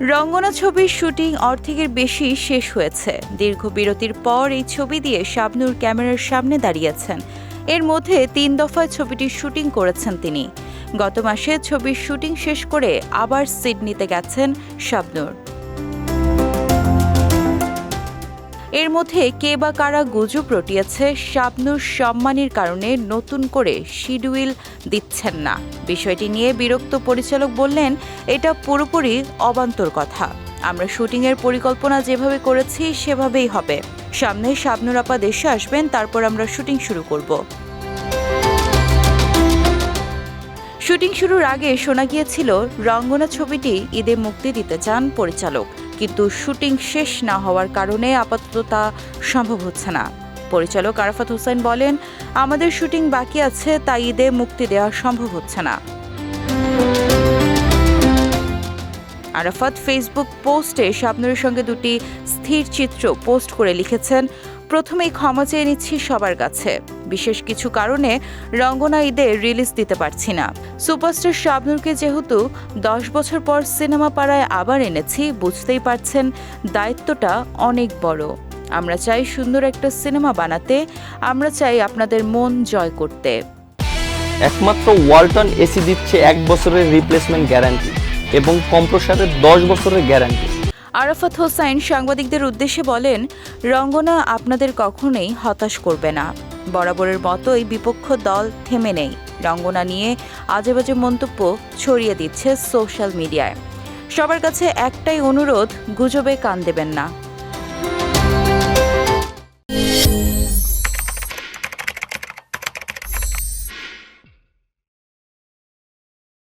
রঙ্গনা ছবির শুটিং অর্ধেকের বেশি শেষ হয়েছে। দীর্ঘ বিরতির পর এই ছবি দিয়ে শাবনুর ক্যামেরার সামনে দাঁড়িয়েছেন। এর মধ্যে তিন দফায় ছবিটির শুটিং করেছেন তিনি। গত মাসে ছবির শুটিং শেষ করে আবার সিডনিতে গেছেন শাবনুর। এর মধ্যে কে বা কারা গুজব রটিয়েছে শাবনুর সম্মানের কারণে নতুন করে শিডিউল দিচ্ছেন না। বিষয়টি নিয়ে বিরক্ত পরিচালক বললেন, এটা পুরোপুরি অবান্তর কথা। আমরা শুটিংয়ের পরিকল্পনা যেভাবে করেছি সেভাবেই হবে। সামনে শাবনুর আপা দেশে আসবেন, তারপর আমরা শুটিং শুরু করব। শুটিং শুরুর আগে শোনা গিয়েছিল, রঙ্গনা ছবিটি ঈদে মুক্তি দিতে চান পরিচালক। কিন্তু শুটিং শেষ না হওয়ার কারণে আপাতত তা সম্ভব হচ্ছে না। পরিচালক আরাফাত হোসেন বলেন, আমাদের শুটিং বাকি আছে, তাই ঈদে মুক্তি দেওয়া সম্ভব হচ্ছে না। আরাফাত ফেসবুক পোস্টে শাবনুরের সঙ্গে দুটি স্থির চিত্র পোস্ট করে লিখেছেন, প্রথমেই ক্ষমা চেয়ে নিচ্ছি সবার কাছে। বিশেষ কিছু কারণে রঙ্গনা ঈদে রিলিজ দিতে পারছি না। সুপারস্টার শাবনুরকে যেহেতু দশ বছর পর সিনেমা পাড়ায় আবার এনেছি বুঝতেই পারছেন দায়িত্বটা অনেক বড়। আমরা চাই সুন্দর একটা সিনেমা বানাতে আমরা চাই আপনাদের মন জয় করতে। একমাত্র ওয়ালটন এসি দিচ্ছে এক বছরের রিপ্লেসমেন্ট গ্যারান্টি এবং কম্প্রসারের দশ বছরের গ্যারান্টি আরাফাত হোসাইন সাংবাদিকদের উদ্দেশ্যে বলেন রঙ্গনা আপনাদের কখনোই হতাশ করবে না। বরাবরের মতোই বিপক্ষ দল থেমে নেই। রঙ্গনা নিয়ে আজেবাজে মন্তব্য ছড়িয়ে দিচ্ছে সোশ্যাল মিডিয়ায় সবার কাছে একটাই অনুরোধ, গুজবে কান দেবেন না।